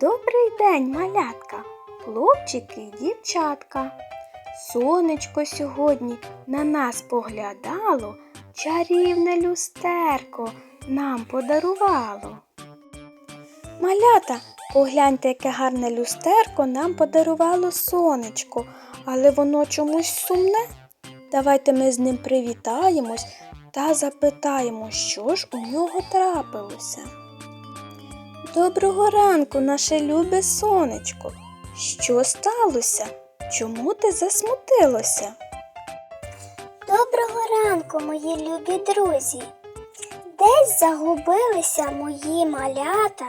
Добрий день, малятка, хлопчики й дівчатка. Сонечко сьогодні на нас поглядало, чарівне люстерко нам подарувало. Малята, погляньте, яке гарне люстерко нам подарувало сонечко, але воно чомусь сумне. Давайте ми з ним привітаємось та запитаємо, що ж у нього трапилося. Доброго ранку, наше любе сонечко. Що сталося? Чому ти засмутилося? Доброго ранку, мої любі друзі. Десь загубилися мої малята,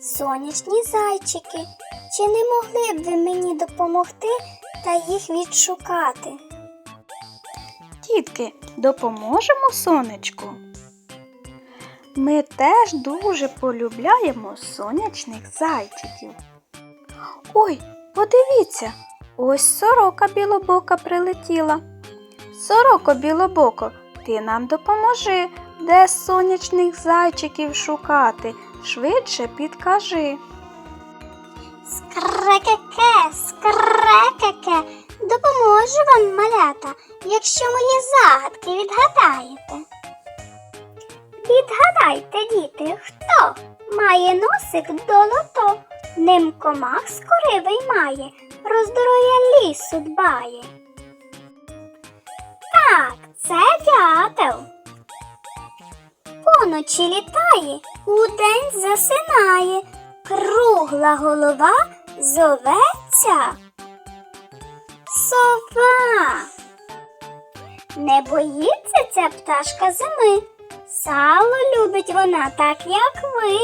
сонячні зайчики. Чи не могли б ви мені допомогти та їх відшукати? Тітки, допоможемо сонечку? Ми теж дуже полюбляємо сонячних зайчиків. Ой, подивіться, ось сорока білобока прилетіла. Сороко білобоко, ти нам допоможи, де сонячних зайчиків шукати. Швидше підкажи. Скрекеке, скрекеке, допоможу вам, малята, якщо мої загадки відгадаєте. Відгадайте, діти, хто має носик долото, ним комах скоривий має, про лісу дбає. Так, це дятел. Поночі літає, удень засинає, кругла голова зоветься. Сова. Не боїться ця пташка зими. Сало любить вона так, як ви.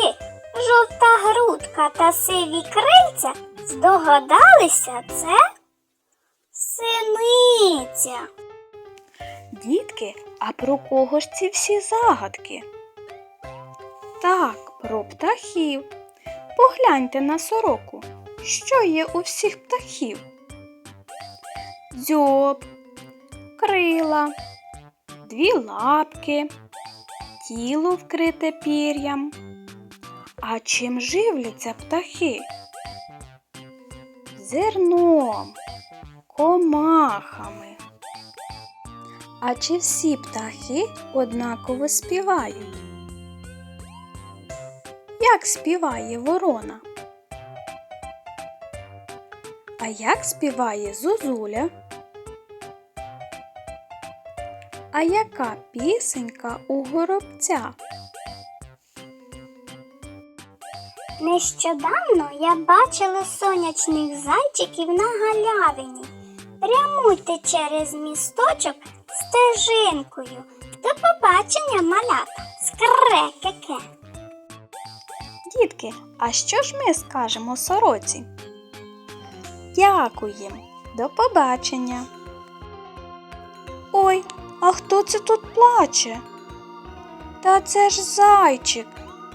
Жовта грудка та сиві крильця. Здогадалися це? Синиця. Дітки, а про кого ж ці всі загадки? Так, про птахів. Погляньте на сороку. Що є у всіх птахів? Дзьоб, крила, дві лапки, тіло вкрите пір'ям. А чим живляться птахи? Зерном, комахами. А чи всі птахи однаково співають? Як співає ворона? А як співає зозуля? А яка пісенька у горобця? Нещодавно я бачила сонячних зайчиків на галявині. Прямуйте через місточок стежинкою. До побачення, малята, скрекеке. Дітки, а що ж ми скажемо сороці? Дякуємо. До побачення. Ой, а хто це тут плаче? Та це ж зайчик.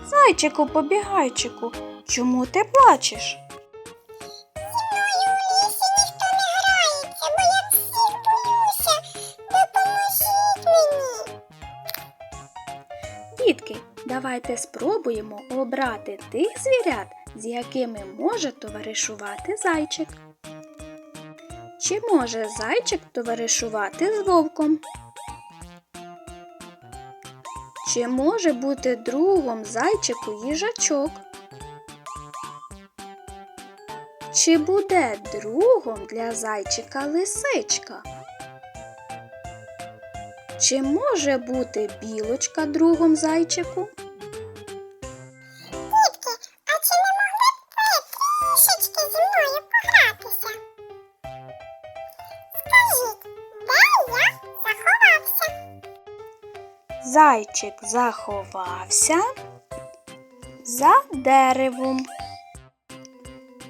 Зайчику побігайчику, чому ти плачеш? Дітки, давайте спробуємо обрати тих звірят, з якими може товаришувати зайчик. Чи може зайчик товаришувати з вовком? Чи може бути другом зайчику їжачок? Чи буде другом для зайчика лисичка? Чи може бути білочка другом зайчику? Дітки, а чи не могли б ви зі мною погратися? Скажіть, де я заховався? Зайчик заховався за деревом.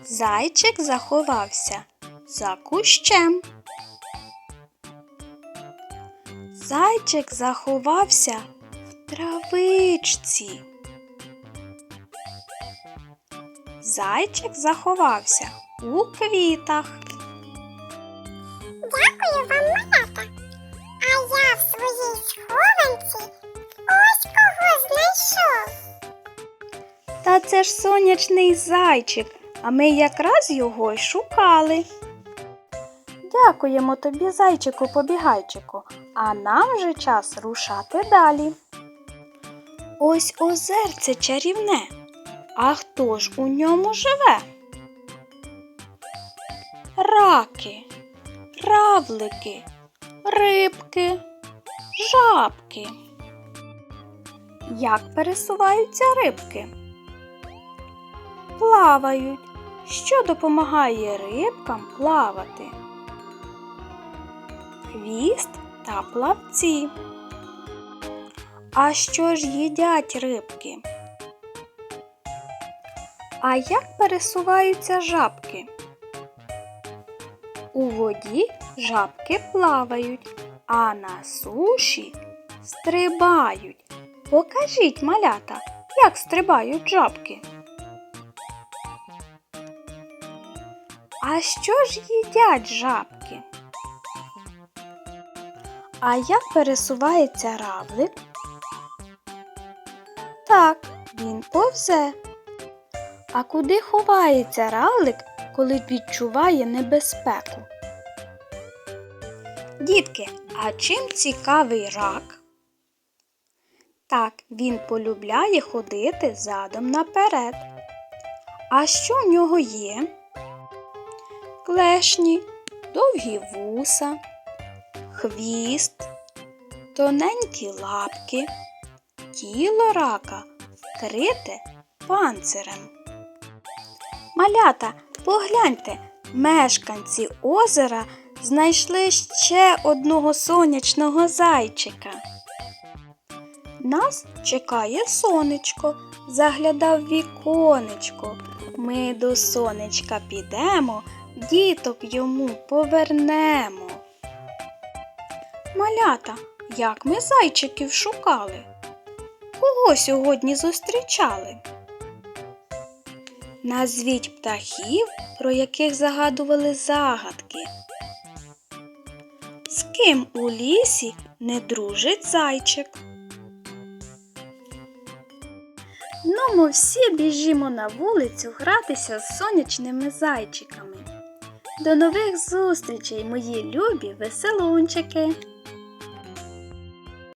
Зайчик заховався за кущем. Зайчик заховався в травичці. Зайчик заховався у квітах. Схованці ось кого знайшов. Та це ж сонячний зайчик, а ми якраз його й шукали. Дякуємо тобі, зайчику побігайчику, а нам вже час рушати далі. Ось озерце чарівне. А хто ж у ньому живе? Раки, равлики, рибки, жабки. Як пересуваються рибки? Плавають. Що допомагає рибкам плавати? Хвіст та плавці. А що ж їдять рибки? А як пересуваються жабки? У воді жабки плавають, а на суші стрибають. Покажіть, малята, як стрибають жабки. А що ж їдять жабки? А як пересувається равлик? Так, він повзе. А куди ховається равлик, коли відчуває небезпеку? Дітки, а чим цікавий рак? Так, він полюбляє ходити задом наперед. А що в нього є? Клешні, довгі вуса, хвіст, тоненькі лапки, тіло рака вкрите панцирем. Малята, погляньте, мешканці озера знайшли ще одного сонячного зайчика. Нас чекає сонечко, заглядав віконечко. Ми до сонечка підемо, діток йому повернемо. Малята, як ми зайчиків шукали? Кого сьогодні зустрічали? Назвіть птахів, про яких загадували загадки. Ким у лісі не дружить зайчик? Ну, ми всі біжімо на вулицю гратися з сонячними зайчиками. До нових зустрічей, мої любі веселунчики!